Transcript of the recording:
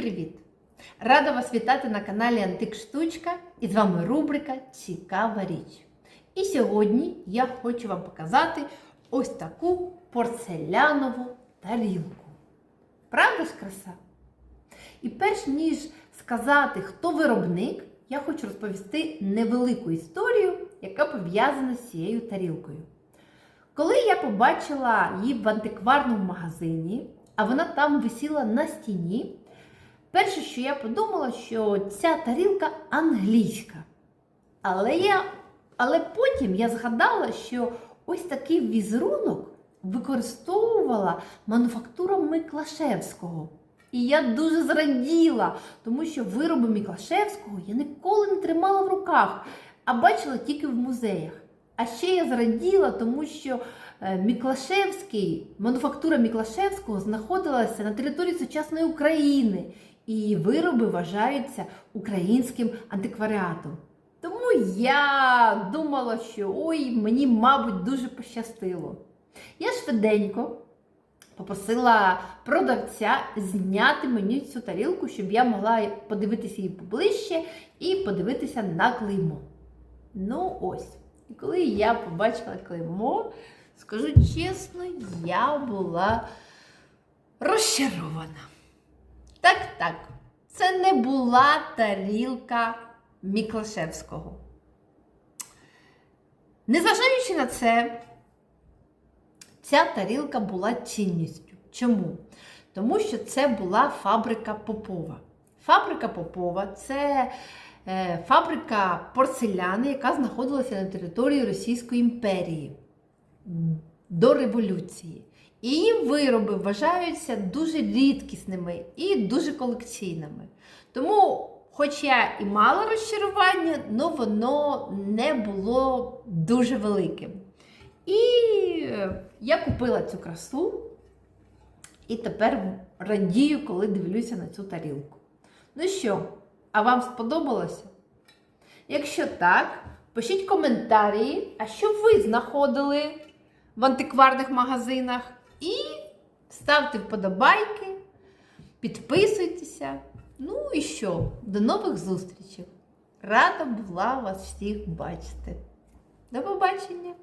привіт! Рада вас вітати на каналі Антик Штучка і з вами рубрика Цікава річ. І сьогодні я хочу вам показати ось таку порцелянову тарілку. Правда ж краса? І перш ніж сказати, хто виробник, я хочу розповісти невелику історію, яка пов'язана з цією тарілкою. Коли я побачила її в антикварному магазині, а вона там висіла на стіні, перше, що я подумала, що ця тарілка англійська. Але, я, але потім я згадала, що ось такий візерунок використовувала мануфактура Миклашевського. І я дуже зраділа, тому що вироби Міклашевського я ніколи не тримала в руках, а бачила тільки в музеях. А ще я зраділа, тому що е, Міклашевський, мануфактура Міклашевського знаходилася на території сучасної України, і її вироби вважаються українським антикваріатом. Тому я думала, що ой, мені, мабуть, дуже пощастило. Я швиденько попросила продавця зняти мені цю тарілку, щоб я могла подивитися її поближче і подивитися на клеймо. Ну ось. І коли я побачила клеймо, скажу чесно, я була розчарована. Так, так, це не була тарілка Міклашевського. Незважаючи на це, ця тарілка була цінністю. Чому? Тому що це була фабрика Попова. Фабрика Попова це е, фабрика порцеляни, яка знаходилася на території Російської імперії до революції. І її вироби вважаються дуже рідкісними і дуже колекційними. Тому, хоч я і мала розчарування, але воно не було дуже великим. І я купила цю красу і тепер радію, коли дивлюся на цю тарілку. Ну що, а вам сподобалося? Якщо так, пишіть коментарі, а що ви знаходили в антикварних магазинах. І ставте вподобайки, підписуйтеся. Ну і що? До нових зустрічей! Рада була вас всіх бачити. До побачення!